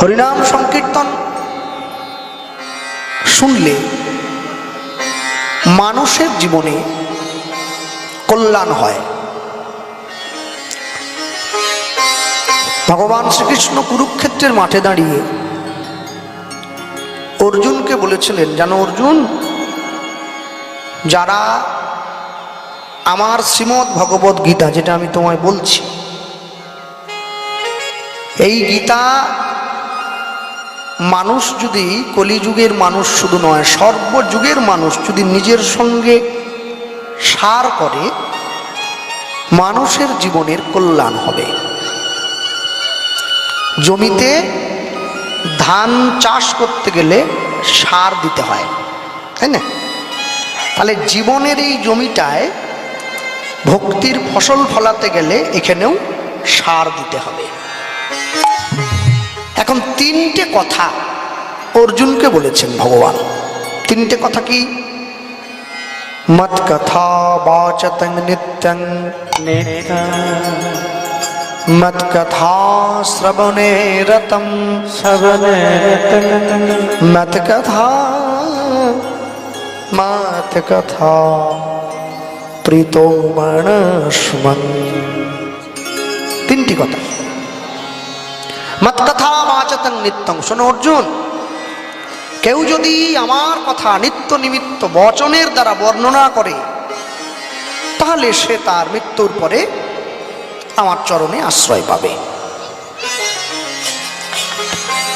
হরিনাম সংকীর্তন। শুনলে মানুষের জীবনে কল্যাণ হয়। ভগবান শ্রীকৃষ্ণ কুরুক্ষেত্রের মাঠে দাঁড়িয়ে অর্জুনকে বলেছিলেন, জানো অর্জুন, যারা আমার শ্রীমৎ ভগবত গীতা, যেটা আমি তোমায় বলছি, এই গীতা মানুষ যদি কলিযুগের মানুষ শুধু নয়, সর্বযুগের মানুষ যদি নিজের সঙ্গে সার করে, মানুষের জীবনের কল্যাণ হবে। জমিতে ধান চাষ করতে গেলে সার দিতে হয়, তাই না? তাহলে জীবনের এই জমিটায় ভক্তির ফসল ফলাতে গেলে এখানেও সার দিতে হবে। তিনটে কথা অর্জুনকে বলেছেন ভগবান। তিনটে কথা কি? মত কথা বাচতং নিত্যং। মত কথা শ্রবণে রতম। মত কথা মত কথা প্রীতো মনস্মন তিনটি কথা। মত কথা নিত্যং। শোনো অর্জুন, কেউ যদি আমার কথা নিত্য নিমিত্ত বচনের দ্বারা বর্ণনা করে, তাহলে সে তার মৃত্যুর পরে আমার চরণে আশ্রয় পাবে।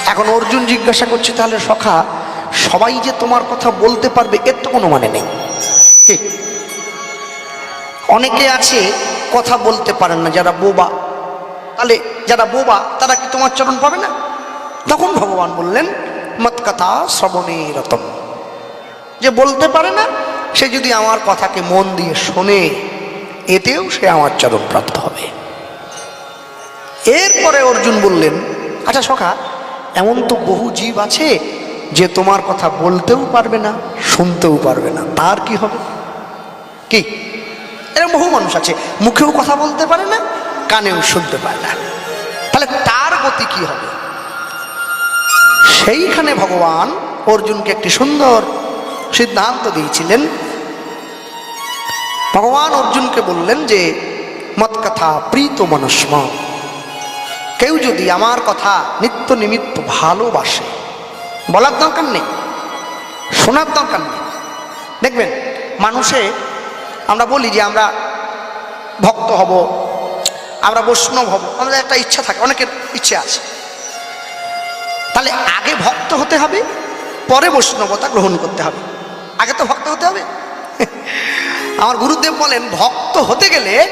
এখন অর্জুন জিজ্ঞাসা করছে, তাহলে সখা, সবাই যে তোমার কথা বলতে পারবে, এর তো কোনো মানে নেই। কে? অনেকে আছে, কথা বলতে পারেন না, যারা বোবা। তাহলে যারা বোবা, তারা কি তোমার চরণ পাবে না? তখন ভগবান বললেন, মত কথা শ্রবণে রতম যে বলতে পারে না, সে যদি আমার কথাকে মন দিয়ে শোনে, এতেও সে আমার চরণ প্রাপ্ত হবে। এরপরে অর্জুন বললেন আচ্ছা সখা, এমন তো বহু জীব আছে যে তোমার কথা বলতেও পারবে না, শুনতেও পারবে না। তার কি হবে? কি? এরকম বহু মানুষ আছে, মুখেও কথা বলতে পারে না কানেও শুনতে পারে না। তাহলে তার গতি কি হবে? সেইখানে ভগবান অর্জুনকে একটি সুন্দর সিদ্ধান্ত দিয়েছিলেন। ভগবান অর্জুনকে বললেন যে মত কথা প্রীত মনস্ম, কেউ যদি আমার কথা নিত্য নিমিত্ত ভালোবাসে, বলার দরকার নেই, শোনার দরকার নেই। দেখবেন, মানুষে, আমরা বলি যে আমরা ভক্ত হব আমরা বৈষ্ণব হব, আমাদের একটা ইচ্ছা থাকে, অনেকের ইচ্ছে আছে। তাহলে আগে ভক্ত হতে হবে, পরে বৈষ্ণবতা গ্রহণ করতে হবে। আগে তো ভক্ত হতে হবে। আমার গুরুদেব বলেন, ভক্ত হতে গেলে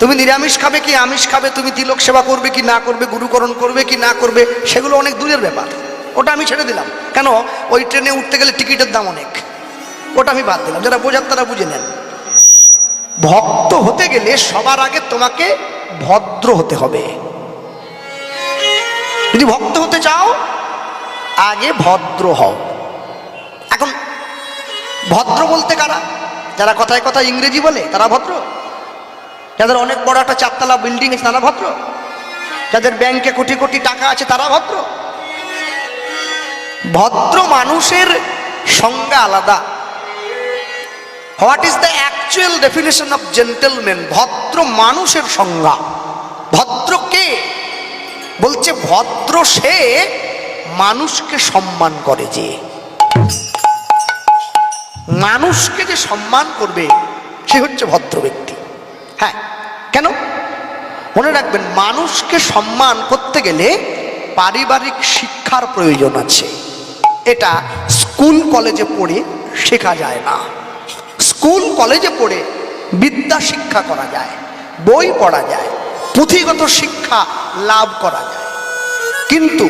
তুমি নিরামিষ খাবে কি আমিষ খাবে, তুমি তিলক সেবা করবে কি না করবে, গুরুকরণ করবে কি না করবে, সেগুলো অনেক দূরের ব্যাপার। ওটা আমি ছেড়ে দিলাম। কেন? ওই ট্রেনে উঠতে গেলে টিকিটের দাম অনেক। ওটা আমি বাদ দিলাম। যারা বোঝার তারা বুঝে নেন। ভক্ত হতে গেলে সবার আগে তোমাকে ভদ্র হতে হবে। যদি ভক্ত হতে চাও, আগে ভদ্র হও। এখন, ভদ্র বলতে কারা? যারা কথায় কথায় ইংরেজি বলে, তারা ভদ্র? যাদের অনেক বড় একটা চারতলা বিল্ডিং আছে, তারা ভদ্র? যাদের ব্যাংকে কোটি কোটি টাকা আছে, তারা ভদ্র? ভদ্র মানুষের সংজ্ঞা আলাদা। What is the actual definition of gentleman ভদ্র মানুষের সংজ্ঞা। ভদ্র কে? বলছে ভদ্র সে মানুষকে সম্মান করে যে। মানুষকে যে সম্মান করবে, সে হচ্ছে ভদ্র ব্যক্তি। হ্যাঁ কেন? মনে রাখবেন, মানুষকে সম্মান করতে গেলে পারিবারিক শিক্ষার প্রয়োজন আছে। এটা স্কুল কলেজে পড়ে শেখা যায় না। কলেজে পড়ে বিদ্যা শিক্ষা করা যায়, বই পড়া যায়, পুঁথিগত শিক্ষা লাভ করা যায়। কিন্তু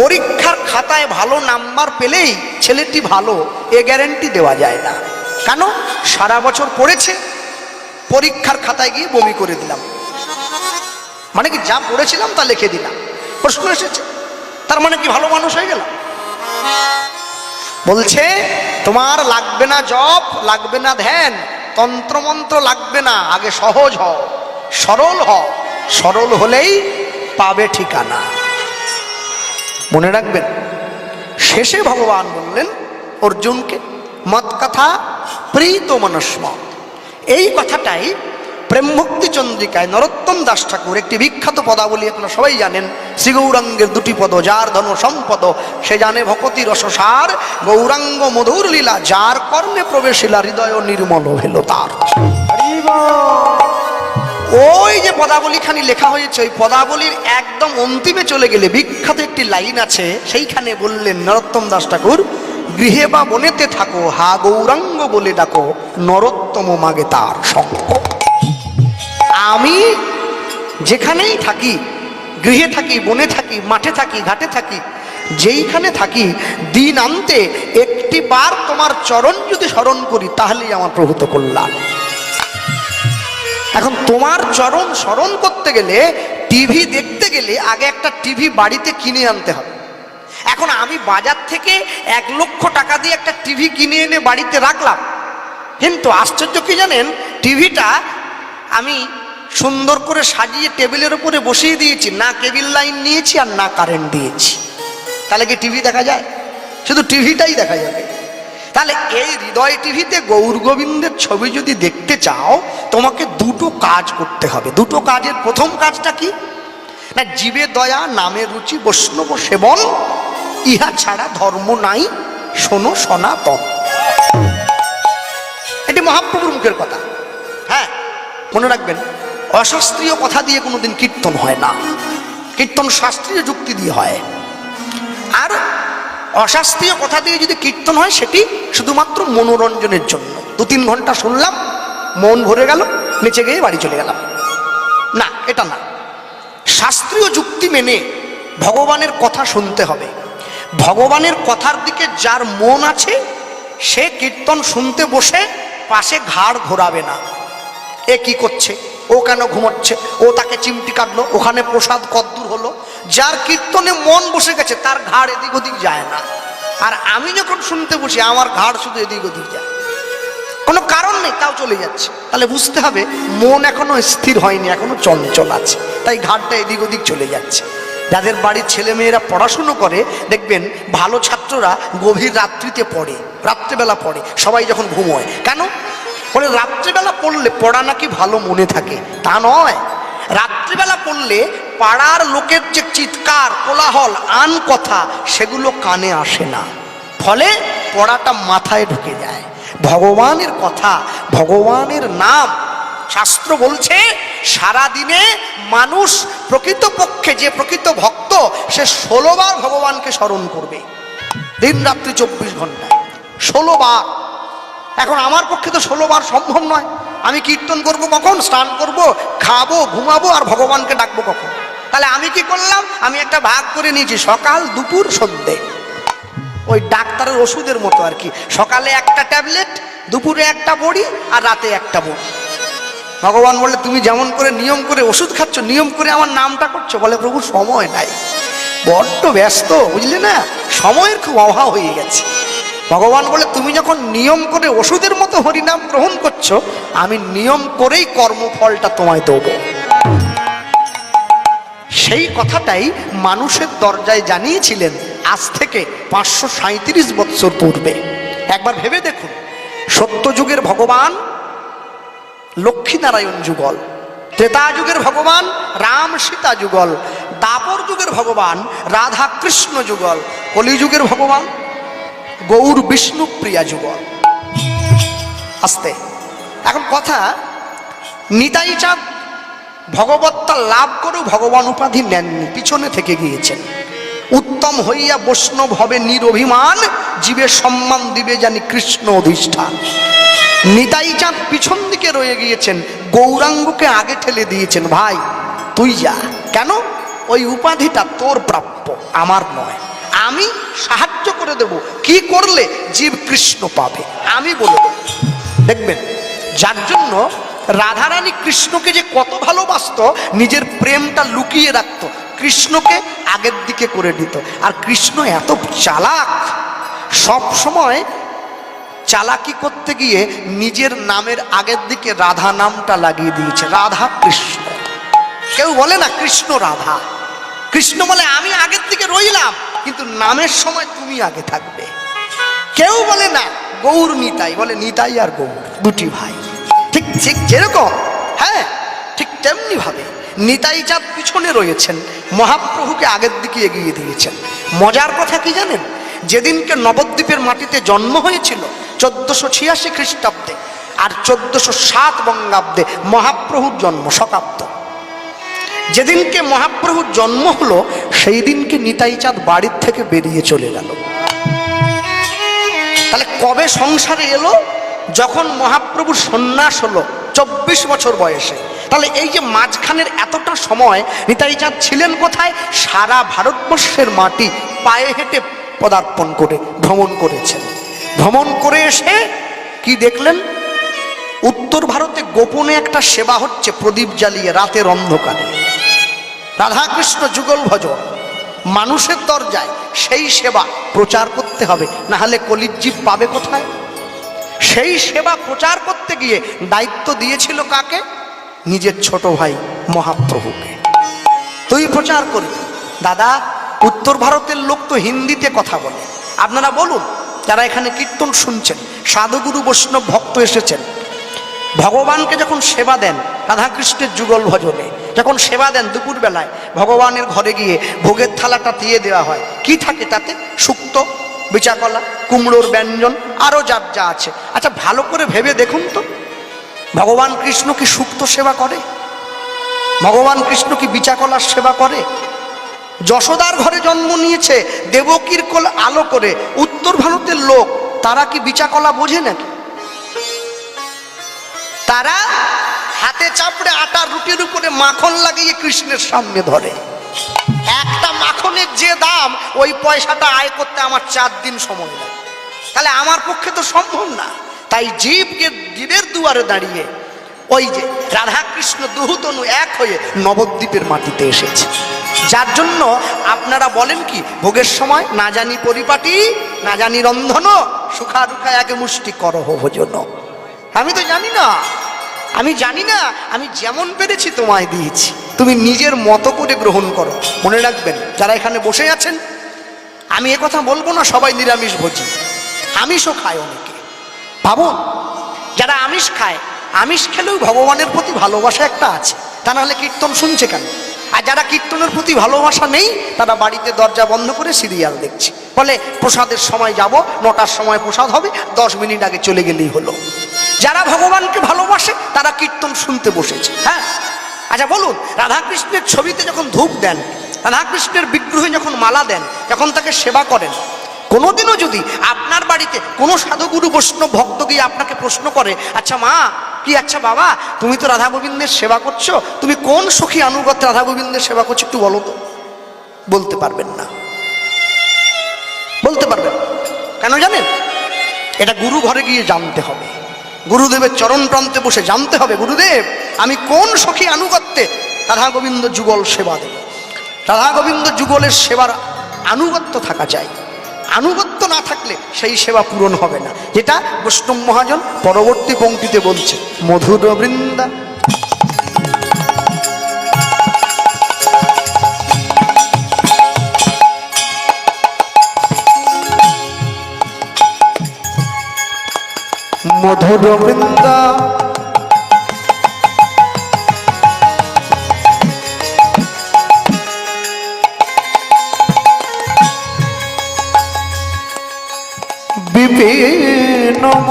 পরীক্ষার খাতায় ভালো নাম্বার পেলেই ছেলেটি ভালো, এ গ্যারেন্টি দেওয়া যায় না। কেন? সারা বছর পড়েছে, পরীক্ষার খাতায় গিয়ে বমি করে দিলাম। মানে কি যা পড়েছিলাম তা লিখে দিলাম। প্রশ্ন এসেছে, তার মানে কি ভালো মানুষ হয়ে গেলাম? বলছে, তোমার লাগবে না জপ, লাগবে না ধ্যান, তন্ত্রমন্ত্র লাগবে না, আগে সহজ হও, সরল হও, সরল হলেই পাবে ঠিকানা। মনে রাখবেন, শেষে ভগবান বললেন, অর্জুনকে মত কথা প্রীত মনস্ম এই কথাটাই প্রেমভক্তি চন্দ্রিকায় নরোত্তম দাস ঠাকুর, একটি বিখ্যাত পদাবলী আপনারা সবাই জানেন। শ্রী গৌরাঙ্গের দুটি পদ, যার ধন সম্পদ, সে জানে ভকতি রসসার। গৌরাঙ্গ মধুর লীলা, যার কর্মে প্রবেশিলা হৃদয় নির্মল হইল তার। ওই যে পদাবলীখানি লেখা হয়েছে, ওই পদাবলীর একদম অন্তিমে চলে গেলে বিখ্যাত একটি লাইন আছে, সেইখানে বললেন নরোত্তম দাস ঠাকুর, গৃহে বা বনেতে থাকো, হা গৌরাঙ্গ বলে ডাকো, নরোত্তম মাগে তার সঙ্গ। আমি যেখানেই থাকি, গৃহে থাকি, বনে থাকি, মাঠে থাকি, ঘাটে থাকি, যেইখানে থাকি, দিন আনতে একটি বার তোমার চরণ যদি স্মরণ করি, তাহলেই আমার প্রভূত কল্যাণ। এখন তোমার চরণ স্মরণ করতে গেলে, টিভি দেখতে গেলে আগে একটা টিভি বাড়িতে কিনে আনতে হবে। এখন আমি বাজার থেকে এক লক্ষ টাকা দিয়ে একটা টিভি কিনে এনে বাড়িতে রাখলাম। কিন্তু আশ্চর্য কি জানেন? টিভিটা আমি সুন্দর করে সাজিয়ে টেবিলের উপরে বসিয়ে দিয়েছি, না কেবিল লাইন নিয়েছি আর না কারেন্ট দিয়েছি। তাহলে কি টিভি দেখা যায়? শুধু টিভিটাই দেখা যাবে। তাহলে এই হৃদয় টিভিতে গৌর গোবিন্দের ছবি যদি দেখতে চাও, তোমাকে দুটো কাজ করতে হবে। দুটো কাজের প্রথম কাজটা কি? না, জীবে দয়া, নামে রুচি, বৈষ্ণব সেবন, ইহা ছাড়া ধর্ম নাই, শোনো সনাতন। এটি মহাপ্রভুর মুখের কথা। হ্যাঁ মনে রাখবেন অশাস্ত্রীয় কথা দিয়ে কোনোদিন কীর্তন হয় না। কীর্তন শাস্ত্রীয় যুক্তি দিয়ে হয়। আর অশাস্ত্রীয় কথা দিয়ে যদি কীর্তন হয়, সেটি শুধুমাত্র মনোরঞ্জনের জন্য। দু তিন ঘণ্টা শুনলাম, মন ভরে গেল, নিচে গিয়ে বাড়ি চলে গেলাম। না, এটা না। শাস্ত্রীয় যুক্তি মেনে ভগবানের কথা শুনতে হবে। ভগবানের কথার দিকে যার মন আছে, সে কীর্তন শুনতে বসে পাশে ঘাড় ঘোরাবে না। এ কি করছে? ও কেন ঘুমাচ্ছে? ও তাকে চিমটি কাটলো। ওখানে প্রসাদ কদ্দূর হলো। যার কীর্তনে মন বসে গেছে, তার ঘাড় এদিক ওদিক যায় না। আর আমি যখন শুনতে বসি, আমার ঘাড় শুধু এদিক ওদিক যায়। কোনো কারণ নেই, তাও চলে যাচ্ছে। তাহলে বুঝতে হবে, মন এখনও স্থির হয়নি, এখনও চঞ্চল আছে। তাই ঘাটটা এদিক ওদিক চলে যাচ্ছে। যাদের বাড়ির ছেলে মেয়েরা পড়াশুনো করে, দেখবেন ভালো ছাত্ররা গভীর রাত্রিতে পড়ে, রাত্রেবেলা পড়ে, সবাই যখন ঘুমোয়। কেন? বলে রাত্রিবেলা পড়লে পড়া নাকি ভালো মনে থাকে, তা নয়। রাত্রিবেলা পড়লে পাড়ার লোকের যে চিৎকার, কোলাহল, আন কথা, সেগুলো কানে আসে না। ফলে পড়াটা মাথায় ঢুকে যায়। ভগবানের কথা, ভগবানের নাম, শাস্ত্র বলছে সারা দিনে মানুষ প্রকৃতপক্ষে যে প্রকৃত ভক্ত, সে ষোলোবার ভগবানকে স্মরণ করবে। দিন রাত্রি চব্বিশ ঘন্টায়। ষোলোবার এখন আমার পক্ষে তো ষোলোবার সম্ভব নয়। আমি কীর্তন করব কখন? স্নান করব, খাব, ঘুমাবো আর ভগবানকে ডাকবো কখন? তাহলে আমি কি করলাম? আমি একটা ভাগ করে নিয়েছি, সকাল, দুপুর, সন্ধে। ওই ডাক্তারের ওষুধের মতো আর কি। সকালে একটা ট্যাবলেট, দুপুরে একটা বড়ি আর রাতে একটা বড়ি। ভগবান বলে তুমি যেমন করে নিয়ম করে ওষুধ খাচ্ছ, নিয়ম করে আমার নামটা করছ। বলে, প্রভু, সময় নাই। বড্ড ব্যস্ত, বুঝলে না? সময়ের খুব অভাব হয়ে গেছে। ভগবান বলে, তুমি যখন নিয়ম করে ওষুধের মতো হরিনাম গ্রহণ করছ, আমি নিয়ম করেই কর্মফলটা তোমায় দেবো। সেই কথাটাই মানুষের দরজায় জানিয়েছিলেন আজ থেকে পাঁচশো সাঁত্রিশ বৎসর পূর্বে। একবার ভেবে দেখুন, সত্যযুগের ভগবান লক্ষ্মীনারায়ণ যুগল ত্রেতা যুগের ভগবান রাম সীতা যুগল দাপর যুগের ভগবান রাধা কৃষ্ণ যুগল, কলিযুগের ভগবান গৌর বিষ্ণু প্রিয়া যুগল। আস্তে। এখন কথা, নিতাই চাঁদ ভগবত্তা লাভ করেও ভগবান উপাধি নেননি, পিছনে থেকে গিয়েছেন। উত্তম হইয়া বৈষ্ণব হবে নিরভিমান, জীবের সম্মান দিবে জানি কৃষ্ণ অধিষ্ঠান। নিতাই চাঁদ পিছন দিকে রয়ে গিয়েছেন, গৌরাঙ্গকে আগে ঠেলে দিয়েছেন, ভাই, তুই যা। কেন? ওই উপাধিটা তোর প্রাপ্য, আমার নয়। সাহায্য করে দেব। কি করলে জীব কৃষ্ণ পাবে? আমি বলে দেখবেন, যার জন্য রাধারানী কৃষ্ণকে যে কত ভালোবাসত, নিজের প্রেমটা লুকিয়ে রাখতো, কৃষ্ণকে আগের দিকে করে দিত আর কৃষ্ণ এত চালাক, সব সময় চালাকি করতে গিয়ে নিজের নামের আগের দিকে রাধা নামটা লাগিয়ে দিয়েছে, রাধা কৃষ্ণ। কেউ বলে না কৃষ্ণ রাধা। কৃষ্ণ বলে, আমি আগের দিকে রইলাম, কিন্তু নামের সময় তুমি আগে থাকবে। কেউ বলে না, গৌর নিতাই, বলে, নিতাই আর গৌর, দুটি ভাই। ঠিক ঠিক যেরকম হ্যাঁ ঠিক তেমনি ভাবে নিতাই চাঁদ পিছনে রয়েছেন, মহাপ্রভুকে আগের দিকে এগিয়ে দিয়েছেন। মজার কথা কি জানেন? যেদিনকে নবদ্বীপের মাটিতে জন্ম হয়েছিল, চোদ্দশো ছিয়াশি খ্রিস্টাব্দে, আর চোদ্দশো সাত বঙ্গাব্দে মহাপ্রভুর জন্ম শতাব্দ। যেদিনকে মহাপ্রভুর জন্ম হলো সেই দিনকে নিতাই চাঁদ বাড়ির থেকে বেরিয়ে চলে গেল। তাহলে কবে সংসারে এলো? যখন মহাপ্রভুর সন্ন্যাস হলো, চব্বিশ বছর বয়সে। তাহলে এই যে মাঝখানের এতটা সময় নিতাই চাঁদ ছিলেন কোথায়? সারা ভারতবর্ষের মাটি পায়ে হেঁটে পদার্পণ করে, ভ্রমণ করেছেন। ভ্রমণ করে এসে কি দেখলেন? উত্তর ভারতে গোপনে একটা সেবা হচ্ছে প্রদীপ জ্বালিয়ে রাতের অন্ধকারে। রাধাকৃষ্ণ যুগল ভজন মানুষের দরজায় সেই সেবা প্রচার করতে হবে না হলে কলিজ্জীব পাবে কোথায়? সেই সেবা প্রচার করতে গিয়ে দায়িত্ব দিয়েছিল কাকে? নিজের ছোট ভাই মহাপ্রভুকে। তুই প্রচার করবি দাদা, উত্তর ভারতের লোক তো হিন্দিতে কথা বলে। আপনারা বলুন, যারা এখানে কীর্তন শুনছেন, সাধুগুরু বৈষ্ণব ভক্ত এসেছেন, ভগবানকে যখন সেবা দেন, রাধাকৃষ্ণের যুগল ভজনে যখন সেবা দেন দুপুরবেলায়, ভগবানের ঘরে গিয়ে ভোগের থালাটা দিয়ে দেওয়া হয়। কি থাকে তাতে? শুক্তো বিচাকলা কুমড়োর ব্যঞ্জন আরও যার যা আছে। আচ্ছা ভালো করে ভেবে দেখুন তো। ভগবান কৃষ্ণ কি সুক্ত সেবা করে? ভগবান কৃষ্ণ কি বিচাকলার সেবা করে? যশোদার ঘরে জন্ম নিয়েছে দেবকীর কোল আলো করে। উত্তর ভারতের লোক, তারা কি বিচাকলা বোঝে নাকি? তারা হাতে চাপড়ে আটার রুটির উপরে মাখন লাগিয়ে কৃষ্ণের সামনে ধরে। একটা মাখনের যে দাম, ওই পয়সাটা আয় করতে আমার চার দিন সময় লাগে। তাহলে আমার পক্ষে তো সম্ভব না। তাই জীবকে জীবের দুয়ারে দাঁড়িয়ে ওই যে রাধাকৃষ্ণ দুহুতনু এক হয়ে নবদ্বীপের মাটিতে এসেছে। যার জন্য আপনারা বলেন কি, ভোগের সময় না জানি পরিপাটি, না জানি রন্ধন সুখা দুখা এক মুষ্টি করহ ভোজন। আমি তো জানি না। আমি জানি না, আমি যেমন পেরেছি তোমায় দিয়েছি। তুমি নিজের মতো করে গ্রহণ করো। মনে রাখবেন, যারা এখানে বসে আছেন, আমি কথা বলব না, সবাই নিরামিষ ভোজি। আমিষও খায় অনেকে। ভাবুন, যারা আমিষ খায়, আমিষ খেলেও ভগবানের প্রতি ভালোবাসা একটা আছে। তা নাহলে কীর্তন শুনছে কেন? আর যারা কীর্তনের প্রতি ভালোবাসা নেই, তারা বাড়িতে দরজা বন্ধ করে সিরিয়াল দেখছে। ফলে প্রসাদের সময় যাব, নটার সময় প্রসাদ হবে, দশ মিনিট আগে চলে গেলেই হলো। যারা ভগবানকে ভালোবাসে, তারা কীর্তন শুনতে বসেছে। হ্যাঁ? আচ্ছা বলুন, রাধাকৃষ্ণের ছবিতে যখন ধূপ দেন, রাধাকৃষ্ণের বিগ্রহে যখন মালা দেন যখন তাকে সেবা করেন। কোনোদিনও যদি আপনার বাড়িতে কোনো সাধুগুরু বৈষ্ণব ভক্ত গিয়ে আপনাকে প্রশ্ন করে আচ্ছা মা, কি আচ্ছা বাবা, তুমি তো রাধা গোবিন্দের সেবা করছ, তুমি কোন সখী আনুগত রাধা গোবিন্দের সেবা করছ একটু বলো তো? বলতে পারবেন না। বলতে পারবেন কেন জানেন? এটা গুরু ঘরে গিয়ে জানতে হবে। গুরুদেবের চরণ প্রান্তে বসে জানতে হবে, গুরুদেব, আমি কোন সখী আনুগত্যে রাধা গোবিন্দ যুগল সেবা দেব? রাধা গোবিন্দ যুগলের সেবার আনুগত্য থাকা চাই। আনুগত্য না থাকলে সেই সেবা পূরণ হবে না। যেটা বৈষ্ণব মহাজন পরবর্তী পঙ্ক্তিতে বলছে মধুর বৃন্দা মধুর বৃন্দা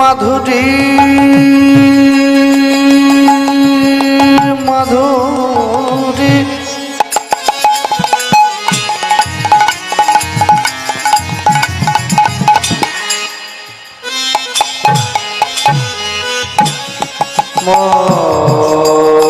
মাধুরী। মাধুরী। মধুর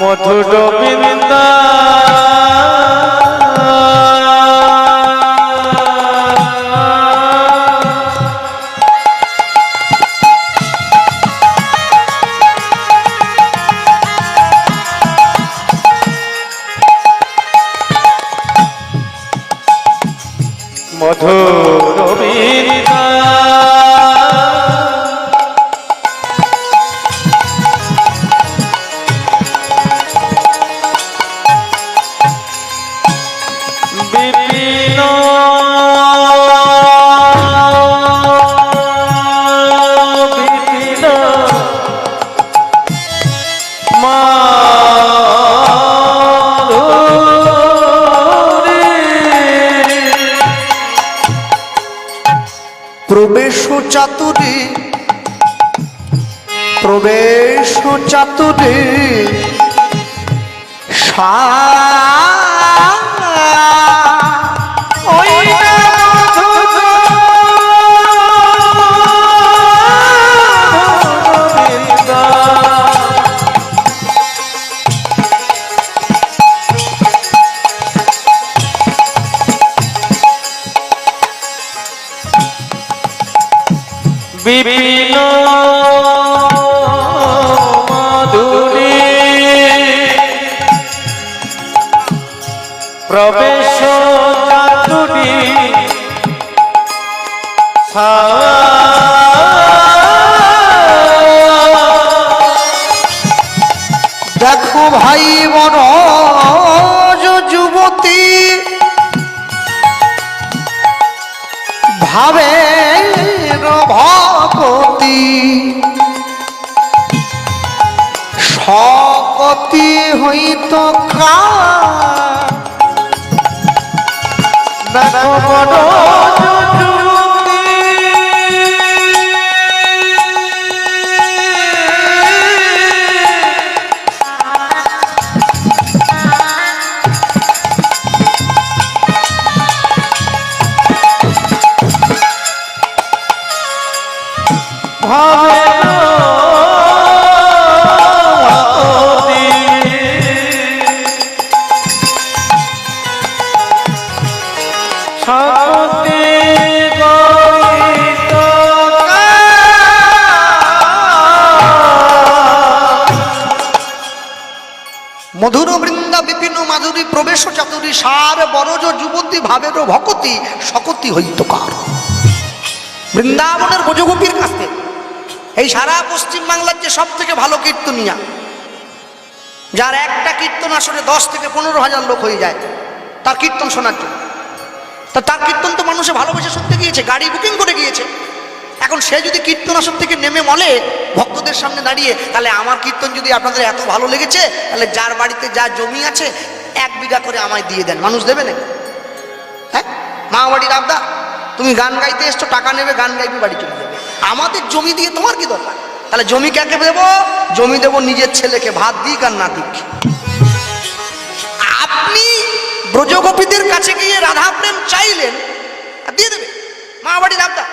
মধুর বৃন্দা প্রবেশ চাতুরে। প্রবেশ চাতুরে। সা ভাবে ভগতি সকতি হইত কা সার বরজ যুবতী ভাবের ভকতি সকতি হইত কার? বৃন্দাবনের ভোজগোপীর কাছে এই সারা পশ্চিম বাংলার যে সব থেকে ভালো কীর্তনিয়া, যার একটা কীর্তন আসলে দশ থেকে পনেরো হাজার লোক হয়ে যায়, তার কীর্তন শোনার জন্য। তা তার কীর্তন তো মানুষে ভালোবেসে শুনতে গিয়েছে, গাড়ি বুকিং করে গিয়েছে। এখন সে যদি কীর্তন আসর থেকে নেমে মলে, ভক্তদের সামনে দাঁড়িয়ে, তাহলে আমার কীর্তন যদি আপনাদের এত ভালো লেগেছে, তাহলে যার বাড়িতে যা জমি আছে এক বিঘা করে আমায় দিয়ে দেন। মানুষ দেবে না হ্যাঁ? মা বাড়ির আবদা তুমি গান গাইতে এসছো, টাকা নেবে, গান গাইবে, বাড়ি চলে যাবে। আমাদের জমি দিয়ে তোমার কি দরকার? তাহলে জমি কাকে দেবো? জমি দেবো নিজের ছেলেকে, ভাত দিক আর না দিক। আপনি ব্রজগোপীদের কাছে গিয়ে রাধা প্রেম চাইলেন দিয়ে দেবে। মা বাড়ির আবদা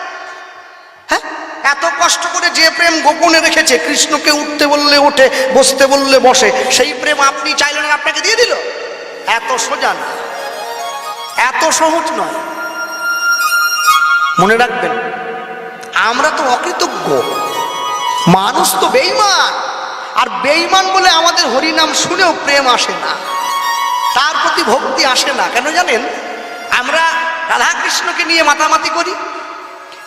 হ্যাঁ? এত কষ্ট করে যে প্রেম গোপনে রেখেছে, কৃষ্ণকে উঠতে বললে ওঠে, বসতে বললে বসে, সেই প্রেম আপনি চাইলেন আপনাকে দিয়ে দিল? এত সোজা না। এত সহজ নয়। মনে রাখবেন, আমরা তো অকৃতজ্ঞ। মানুষ তো বেইমান আর বেইমান বলে আমাদের হরিনাম শুনেও প্রেম আসে না। তার প্রতি ভক্তি আসে না। কেন জানেন? আমরা রাধাকৃষ্ণকে নিয়ে মাতামাতি করি,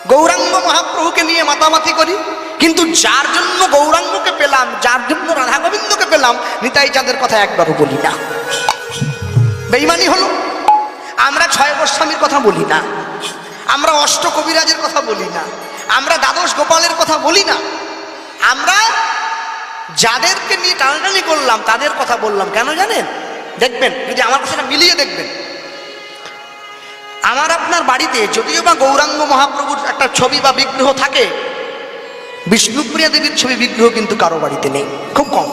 গৌরাঙ্গ মহাপ্রভুকে নিয়ে মাতামাতি করি, কিন্তু যার জন্য গৌরাঙ্গকে পেলাম, যার জন্য রাধা গোবিন্দকে পেলাম, নিতাই চাঁদের কথা একবারও বলি না। বেইমানি হলো। আমরা ছয় গোস্বামীর কথা বলি না। আমরা অষ্ট কবিরাজের কথা বলি না। আমরা দ্বাদশ গোপালের কথা বলি না। আমরা যাদেরকে নিয়ে টানাটানি করলাম, তাদের কথা বললাম। কেন জানেন? দেখবেন, যদি আমার কথাটা মিলিয়ে দেখবেন। আমার আপনার বাড়িতে যদিও বা গৌরাঙ্গ মহাপ্রভুর একটা ছবি বা বিগ্রহ থাকে, বিষ্ণুপ্রিয়া দেবীর ছবি বিগ্রহ কিন্তু কারও বাড়িতে নেই, খুব কম।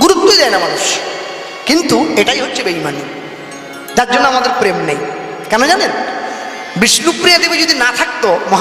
গুরুত্ব দেয় না মানুষ। কিন্তু এটাই হচ্ছে বেইমানি যার জন্য আমাদের প্রেম নেই। কেন জানেন? বিষ্ণুপ্রিয়া দেবী যদি না থাকতো, মহা